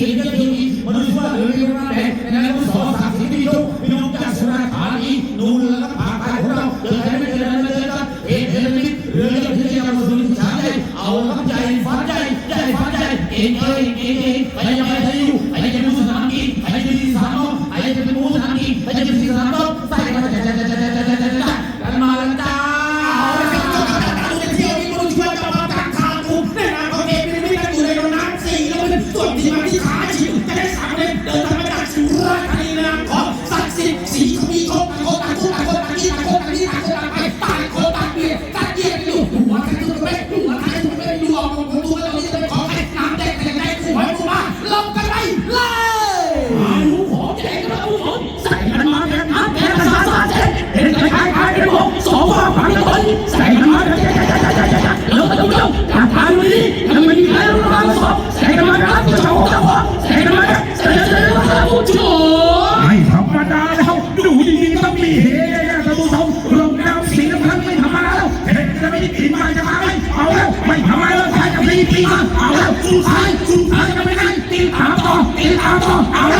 สินจะทีมนุษย์ว่าหรือยังไงนายกสอศักดิ์สิทธิ์ที่ยกพิยุจากสุราษฎร์ธานีนูนและผาตายของเราเดินไม่เจดินไม่เดินครับเอ็นเอ็นมิตเรือที่จะมาสู่สามใจเอาคำใจฟ้าใจใจฟ้าใจเอ็นเอ็นเอ็นเอ็นใครจะไงใครอยู่ใครจะเป็นผู้สนามกีใครจะเป็นสามน้องใคจะเปสู้สามีใคจะเป็นสามน้อง ไม่ธรรมดาแล้วดูดีๆต้องมีเฮนะท่านผู้ชมลงน้ำสีน้ำพันไม่ธรรมดาแล้วเห็นจะไม่ปีนมาจะมาไหมเอาแล้วไม่ธรรมดาแล้วใครจะปีนปีนมาเอาแล้วสุดท้ายสุดท้ายจะไม่ได้ตีตามต่อตีตามต่อเอาแล้ว